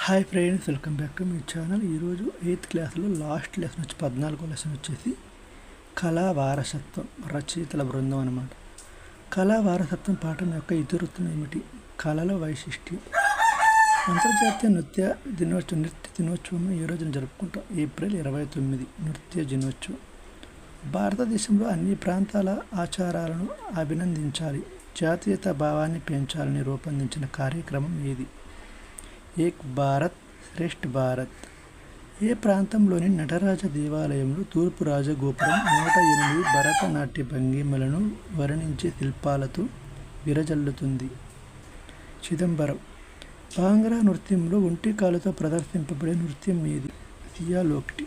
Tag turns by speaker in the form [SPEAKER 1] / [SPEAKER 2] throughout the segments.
[SPEAKER 1] Hi friends welcome back to me channel ఈరోజు eighth క్లాస్లో last lesson వచ్చి పద్నాలుగో లెసన్ వచ్చేసి కళా వారసత్వం రచయితల బృందం అనమాట కళా వారసత్వం పాఠం యొక్క ఇతివృత్తం ఏమిటి? కళల వైశిష్ట్యం. అంతర్జాతీయ నృత్య దినోత్సవం నృత్య దినోత్సవం ఈ రోజున జరుపుకుంటాం. ఏప్రిల్ ఇరవై తొమ్మిది నృత్య దినోత్సవం. భారతదేశంలో అన్ని ప్రాంతాల ఆచారాలను అభినందించాలి. జాతీయత భావాన్ని పెంచాలని రూపొందించిన కార్యక్రమం ఏది? ఏక్ భారత్ శ్రేష్ఠ్ భారత్. ఏ ప్రాంతంలోని నటరాజ దేవాలయంలో తూర్పు రాజగోపురం నూట ఎనిమిది భరతనాట్య భంగిమలను వర్ణించే శిల్పాలతో విరజల్లుతుంది. చిదంబరం. భాంగ్రా నృత్యంలో ఒంటి కాలుతో ప్రదర్శింపబడే నృత్యం ఏది? సియాలోక్టి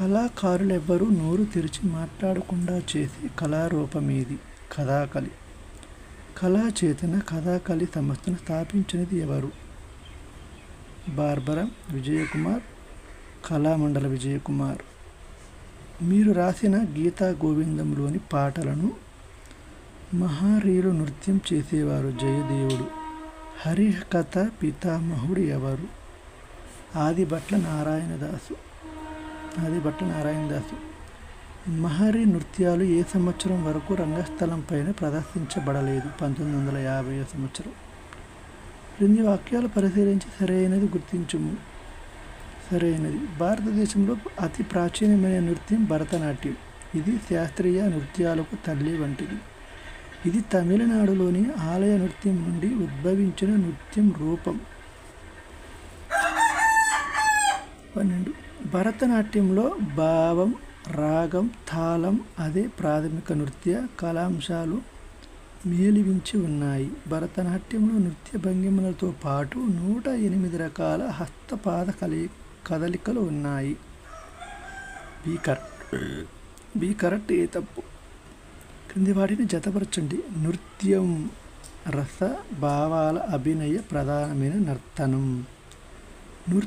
[SPEAKER 1] కళాకారులెవ్వరూ నోరు తెరిచి మాట్లాడకుండా చేసే కళారూపం ఏది కథాకళి. కళాచేతన కథాకళి సంస్థను స్థాపించినది ఎవరు? బార్బరా విజయకుమార్ కళామండల విజయకుమార్. మీరు రాసిన గీతా గోవిందంలోని పాటలను మహారీలు నృత్యం చేసేవారు జయదేవుడు హరికథ పితామహుడు ఎవరు? ఆదిభట్ల నారాయణదాసు ఆదిభట్ల నారాయణదాసు. మహరి నృత్యాలు ఏ సంవత్సరం వరకు రంగస్థలం పైన ప్రదర్శించబడలేదు? పంతొమ్మిది వందల యాభై సంవత్సరం. క్రింది వాక్యాలు పరిశీలించి సరైనది గుర్తించుము. సరైనది. భారతదేశంలో అతి ప్రాచీనమైన నృత్యం భరతనాట్యం. ఇది శాస్త్రీయ నృత్యాలకు తల్లి వంటిది. ఇది తమిళనాడులోని ఆలయ నృత్యం నుండి ఉద్భవించిన నృత్యం రూపం. పన్నెండు. భరతనాట్యంలో భావం రాగం తాళం అదే ప్రాథమిక నృత్య కళాంశాలు మేలివించి ఉన్నాయి. భరతనాట్యంలో నృత్య భంగిమలతో పాటు నూట ఎనిమిది రకాల హస్తపాద కలి కదలికలు ఉన్నాయి. B correct B correct A తప్పు. క్రింది వాటిని జతపరచండి. నృత్యం రస భావాల అభినయ ప్రధానమైన నర్తనం. నృ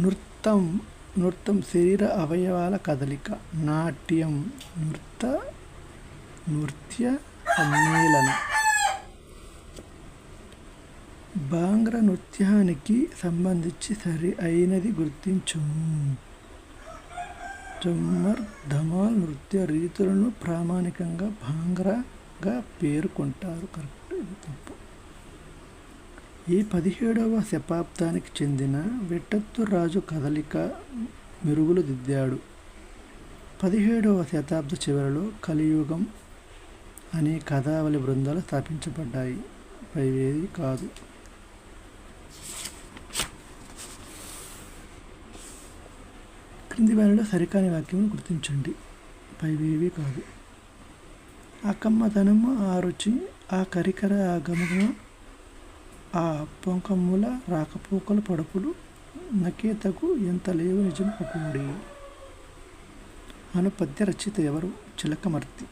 [SPEAKER 1] నృత్యం నృత్యం శరీర అవయవాల కదలిక. నాట్యం నృత్య నృత్య సమ్మేళనం. భాంగ్రా నృత్యానికి సంబంధించి సరి అయినది గుర్తించు జమ్మర్ ధమాల్ నృత్య రీతులను ప్రామాణికంగా భాంగ్రాగా పేర్కొంటారు. కరెక్ట్ ఇది తప్పు. ఈ పదిహేడవ శతాబ్దానికి చెందిన వెట్టత్తు రాజు కదలిక మెరుగులు దిద్దాడు. పదిహేడవ శతాబ్ద చివరిలో కలియుగం అనే కథావళి బృందాలు స్థాపించబడ్డాయి. పైవేది కాదు. క్రింది వారిలో సరికాని వాక్యం గుర్తించండి. పైవేవి కాదు. ఆ ఆ రుచి ఆ కరికర ఆ గమగమ ఆ పొంకమ్ముల రాకపోకల పడుపులు నకేతకు ఎంత లేవు నిజం ఒకడి అను పద్య రచయిత ఎవరు? చిలకమర్తి.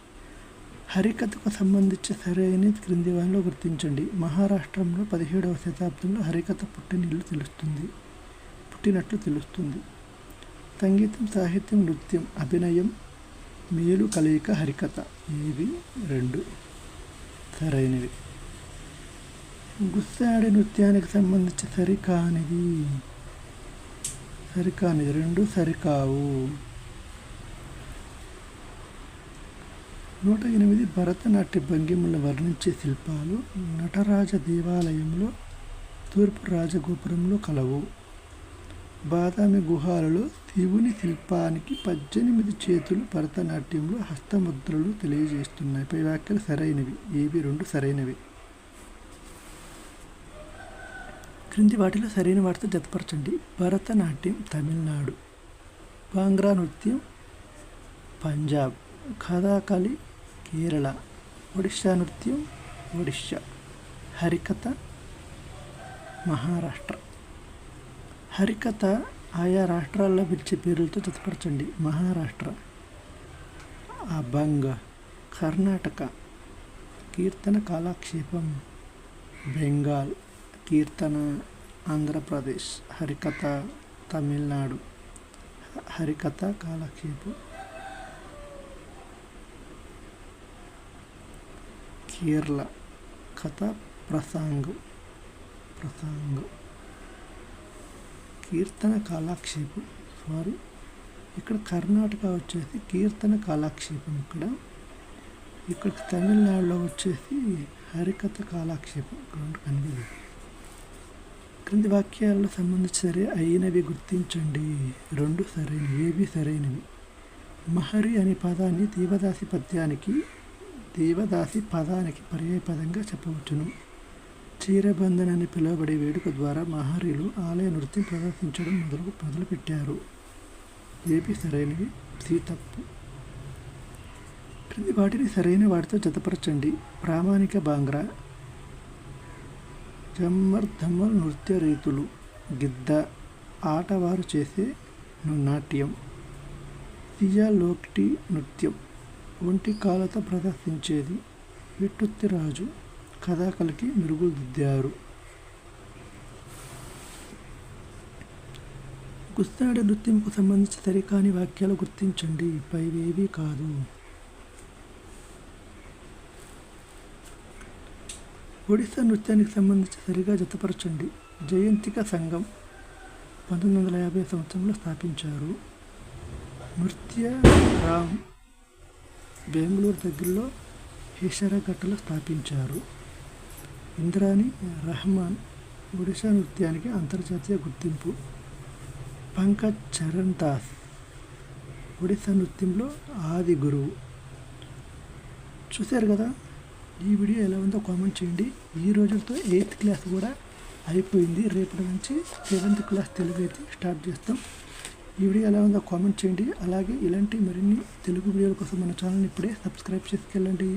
[SPEAKER 1] హరికథకు సంబంధించి సరైన క్రింది వారిలో గుర్తించండి. మహారాష్ట్రంలో పదిహేడవ శతాబ్దంలో హరికథ పుట్టినిల్లు తెలుస్తుంది. పుట్టినట్లు తెలుస్తుంది. సంగీతం సాహిత్యం నృత్యం అభినయం మేలు కలయిక హరికథ ఇవి రెండు. సరైనవి. గుస్సాడి నృత్యానికి సంబంధించి సరికానిది. సరికానిది రెండు సరికావు. నూట ఎనిమిది భరతనాట్య భంగిమలను వర్ణించే శిల్పాలు నటరాజ దేవాలయంలో తూర్పు రాజగోపురంలో కలవు. బాదామి గుహాలలో శివుని శిల్పానికి పద్దెనిమిది చేతులు భరతనాట్యంలో హస్తముద్రలు తెలియజేస్తున్నాయి. పై వ్యాఖ్యలు సరైనవి. ఏవి? రెండు సరైనవి. క్రింది వాటిలో సరైన వాటితో జతపరచండి. భరతనాట్యం తమిళనాడు. భాంగ్రా నృత్యం పంజాబ్. కథాకళి కేరళ. ఒడిషా నృత్యం ఒడిషా హరికథ మహారాష్ట్ర. హరికథ ఆయా రాష్ట్రాల్లో పిలిచే పేర్లతో జతపరచండి మహారాష్ట్ర అభంగ కర్ణాటక కీర్తన కాలక్షేపం బెంగాల్ కీర్తన ఆంధ్రప్రదేశ్ హరికథ తమిళనాడు. హరికథ కాలక్షేపం. కేరళ కథ ప్రసంగం ప్రసంగం. కీర్తన కాలాక్షేపం. సారీ ఇక్కడ కర్ణాటక వచ్చేసి కీర్తన కాలాక్షేపం ఇక్కడ. ఇక్కడ తమిళనాడులో వచ్చేసి హరికథ కాలాక్షేపం. రెండు కనిపించదు క్రింది వాక్యాల్లో సంబంధించి సరే అయినవి గుర్తించండి. రెండు సరైనవి ఏవి సరైనవి? మహరి అనే పదాన్ని దేవదాసి పద్యానికి దేవదాసి పదానికి పర్యాయపదంగా చెప్పవచ్చును. చీరబంధన్ అని పిలువబడే వేడుక ద్వారా మహారీలు ఆలయ నృత్యం ప్రదర్శించడం మొదలు మొదలుపెట్టారు. ఏపీ సరైనవి? సి తప్పు. క్రింది వాటిని సరైన వాటితో జతపరచండి. ప్రామాణిక బాంగ్రా. జమ్మర్ ధమ్మర్ నృత్య రీతులు గిద్ద. ఆటవారు చేసే నాట్యం. సియాలోక్టి నృత్యం. ఒంటి కాలత ప్రదర్శించేది విట్టుత్తి రాజు కథాకళకి మెరుగులు దిద్దారు గుస్తాడి నృత్యంకు సంబంధించి సరికాని వాక్యాలు గుర్తించండి. పైవేవి కాదు. ఒడిశా నృత్యానికి సంబంధించి సరిగా జతపరచండి. జయంతిక సంఘం పంతొమ్మిది వందల యాభై సంవత్సరంలో స్థాపించారు. నృత్య రామ్ బెంగళూరు దగ్గరలో హిషరఘట్టలో స్థాపించారు. ఇంద్రాణి రెహమాన్ ఒడిశా నృత్యానికి అంతర్జాతీయ గుర్తింపు. పంకజ్ చరణ్ దాస్ ఒడిశా నృత్యంలో ఆది గురువు. చూశారు కదా ఈ వీడియో ఎలా ఉందో కామెంట్ చేయండి. ఈ రోజులతో ఎయిత్ క్లాస్ కూడా అయిపోయింది. రేపటి నుంచి సెవెంత్ క్లాస్ తెలుగు అయితే స్టార్ట్ చేస్తాం. ఈ వీడియో ఎలా ఉందో కామెంట్ చేయండి. అలాగే ఇలాంటి మరిన్ని తెలుగు వీడియోల కోసం మన ఛానల్ని ఇప్పుడే సబ్స్క్రైబ్ చేసుకెళ్ళండి.